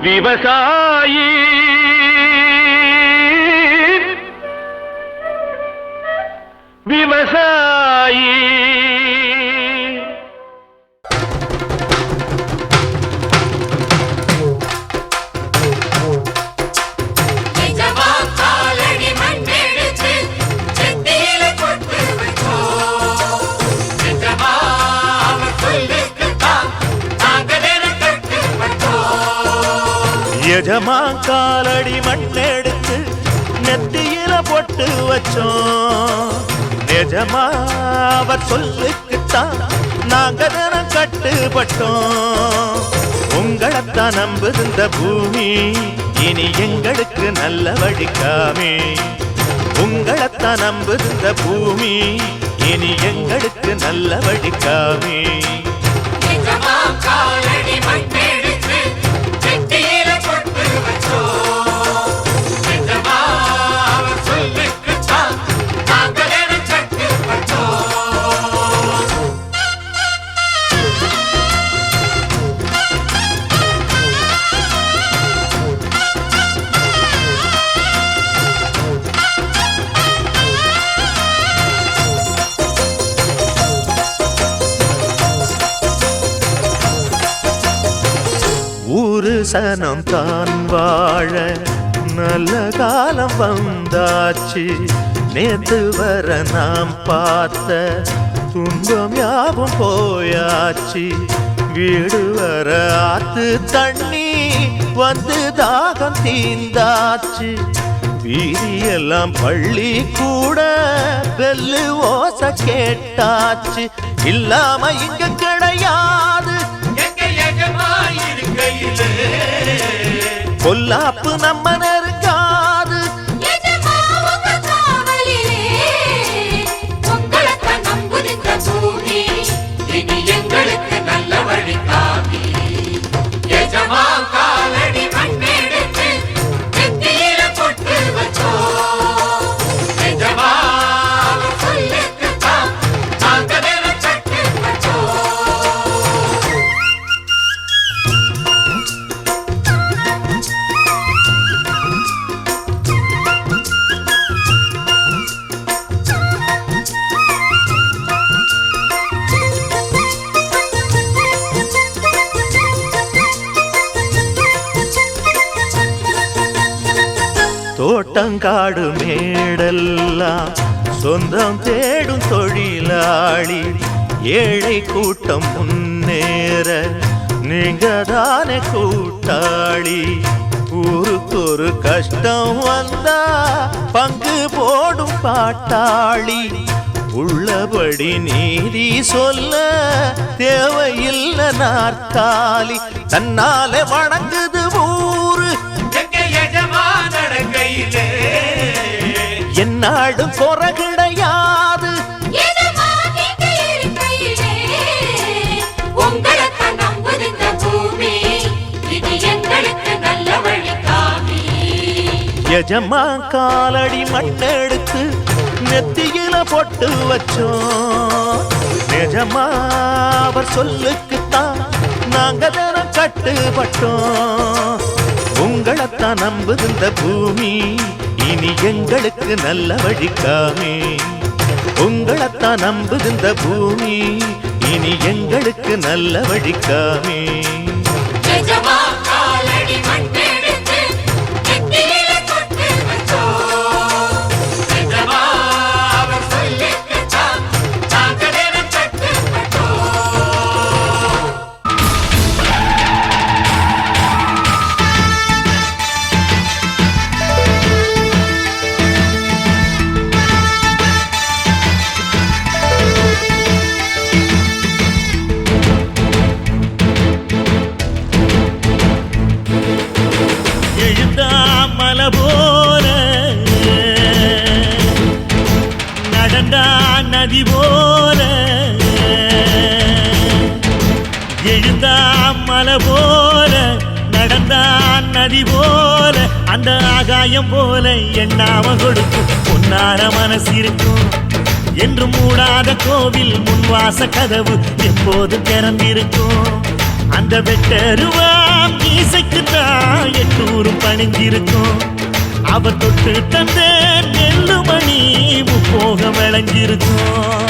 விவசாயி. விவசாயி. வச்சோம். காலடி மண்ணெடுத்து நெத்தியில பொட்டு வச்சோம். நிஜமா அவர் சொல்லுக்குத்தான் நாங்க தினம் கட்டுப்பட்டோம். உங்களைத்தான் நம்புது பூமி இனி எங்களுக்கு நல்ல வழிக்காமே உங்களைத்தான் நம்புது பூமி இனி எங்களுக்கு நல்ல வழிக்காமே சனம் தான் வாழ நல்ல காலம் வந்தாச்சு. நேத்து வர நாம் பார்த்த துன்பம் யாவும் போயாச்சு. வீடு வர ஆத்து தண்ணி வந்து தாகம் தீந்தாச்சு வீதியெல்லாம் பள்ளி கூட வெல்லு ஓச கேட்டாச்சு. இல்லாம இங்க கிடையாது. பொல்லாப்பு நம்ம தோட்டங்காடு மேடெல்லாம் சொந்தம் தேடும் தொழிலாளி. ஏழை கூட்டம் முன்னேற நீங்க தானே கூட்டாளி. ஊருக்கொரு கஷ்டம் வந்தா பங்கு போடும் பாட்டாளி. உள்ளபடி நீதி சொல்ல தேவையில்லை நாற்காலி. தன்னாலே வணங்குது நல்ல வழி காமி. எஜமா காலடி மண்ணெடுத்து நெத்தியில பொட்டு வச்சோம். நிஜமா அவர் சொல்லுக்குத்தான் நாங்க தினம் கட்டுப்பட்டோம். உங்களைத்தான் நம்புது இந்த பூமி. இனி எங்களுக்கு நல்ல வழிக்காமே உங்களைத்தான் நம்புகின்ற பூமி இனி எங்களுக்கு நல்ல வழிக்காமே நதி போல அந்த ஆகாயம் போல எண்ணாம கொடுக்கும். பொன்னார மனசு இருக்கும். என்று மூடாத கோவில் முன்வாச கதவு எப்போது திறந்திருக்கும்? அந்த வெட்டருவாம் இசைக்கு தான் இசைக்குத்தான் பணிஞ்சிருக்கும் அவ தொட்டு தந்த நெல்லுமணி முப்போக விளைஞ்சிருக்கும்.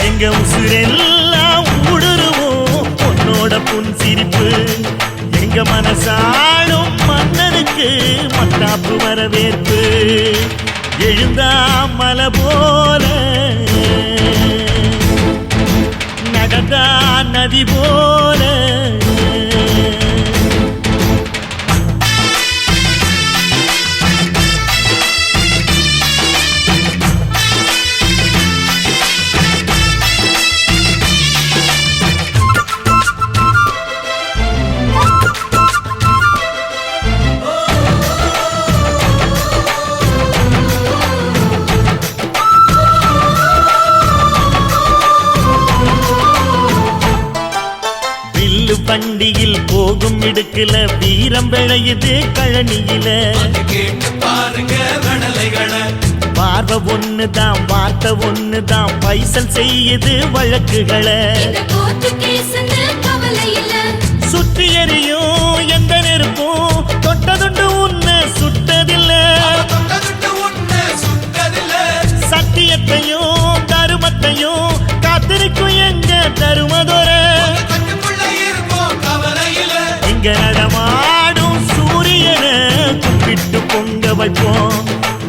எங்க உசுரெல்லாம் ஊடுருவோம் உன்னோட புன் சிரிப்பு எங்க மனசாலும் மன்னனுக்கு மத்தாப்பு வரவேற்பு. எழுந்தா மலை போல. நடந்தா நதி போல. போகும் இடுக்குல வீரம் விளையுது கழனியில. பாருங்க பார்வை ஒண்ணுதான் வார்த்தை ஒண்ணுதான் பைசல் செய்யுது வழக்குகளை. சுற்றி எறியும் எந்த நெருப்பும் தொட்டதுண்டு உன்னை சுட்டதில்ல. சத்தியத்தையும் தருமத்தையும் காத்திருக்கும் எங்க தருமதொர? வைப்போம்.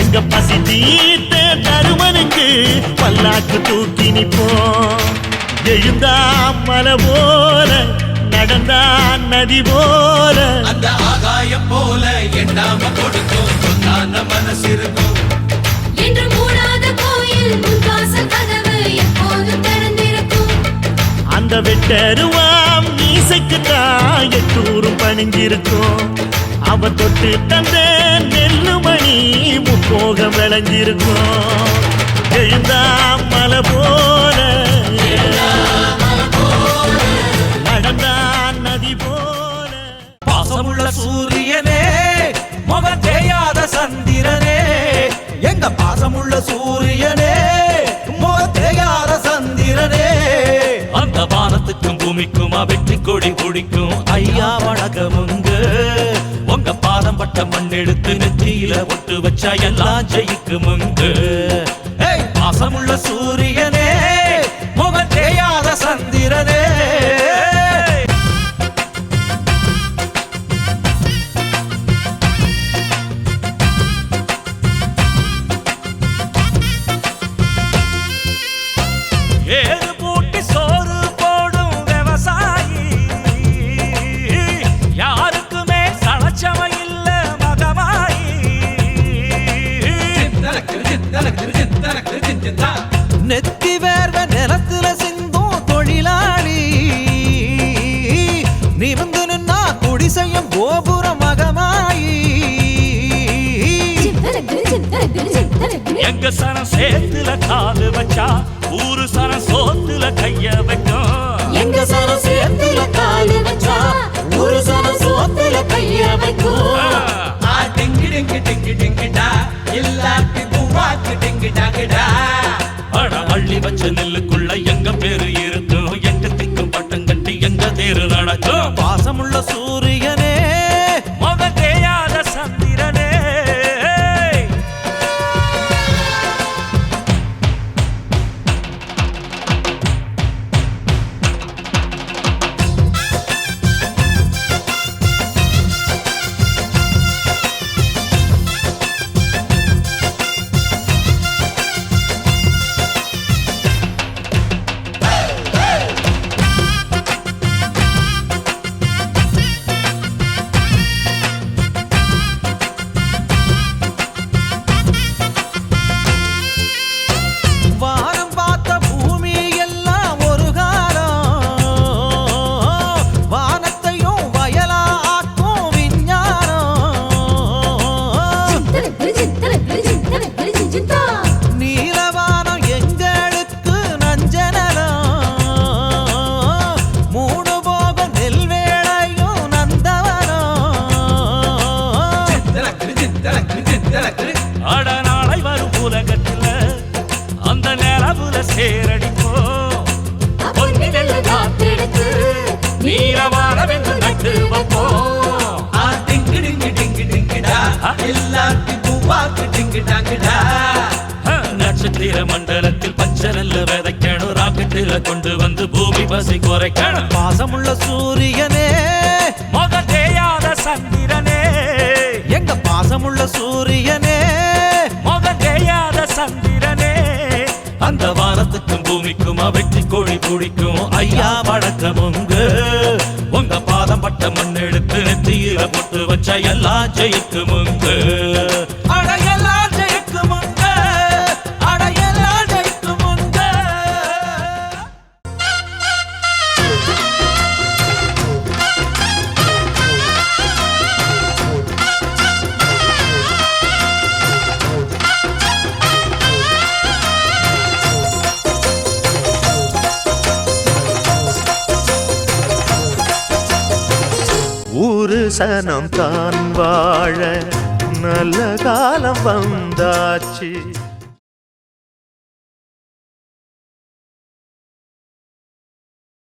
எங்க பசி தீர்த்த தருமனுக்கு பல்லாக்கு தூக்கி நிப்போம் எழுந்தா மலை போல நடந்தா நதி போல. அந்த ஆகாயம் போல எண்ணாம கொடுக்கும். சொன்னான மனசு இருக்கும் என்று மூடாத கோயில் முன்வாசல் கதவு எப்போதும் திறந்திருக்கும். அந்த வெட்டருவாம் மீசைக்கு தான் எட்டூரும் பணிஞ்சிருக்கும் அவ தொட்டு தந்த நெல்லுமணி முப்போக விளைஞ்சிருக்கும் எழுந்தா மலை போல. நடந்தா நதி போல. பாசமுள்ள சூரியனே முகம் தேயாத சந்திரனே. எங்க பாசமுள்ள சூரியனே முகம் தேயாத சந்திரனே. அந்த வானத்துக்கும் பூமிக்கும் வெற்றி கொடி குடிக்கும். ஐயா வணக்கமுங்க. உங்க பாதம் பட்ட மண் எடுத்து நெத்தியில ஒட்டு வச்சா எல்லாம் ஜெயிக்கும் ஏய் பாசமுள்ள சூரியன் நெத்தி வேர்வ நிலத்துல சிந்தும் தொழிலாளி. நிமிந்து நின்னா குடிசையும் கோபுர மகமாயி எங்க சனம் சேத்துல காலு வச்சா வச்ச நெல்லுக்குள்ள எங்க பேரு இருக்கும் எட்டு திக்கும் பட்டம் கட்டி எங்க தேரு நடக்கும்? பாசமுள்ள சூ நிலவுல சேரடிப்போம் பொன்னிதழ காத்தெடுத்து நீலவானவென்று நட்டு வைப்போம் ஆ டிங்கு டிங்கு டிங்கு டிங்குடா. எல்லாருக்கும் பூவாக்கு டிங்கு டாங்குடா. நட்சத்திர மண்டலத்தில் பச்சை நெல்லு விதைக்கணும் ராக்கெட்டில கொண்டு வந்து பூமி பசி குறைக்கணும் பாசமுள்ள சூரியனே. முகம் தேயாத சந்திரனே. எங்க பாசமுள்ள சூரியனே. முகம் தேயாத சந்திரனே பூமிக்கும் வெற்றி கோழி பிடிக்கும் ஐயா வணக்கம் உங்க உங்க பாதம் பட்ட மண் எடுத்து நெத்தியில போட்டு வச்ச எல்லா ஜெயிக்கும் உங்க சனம் தான் வாழ நல்ல காலம் வந்தாச்சு.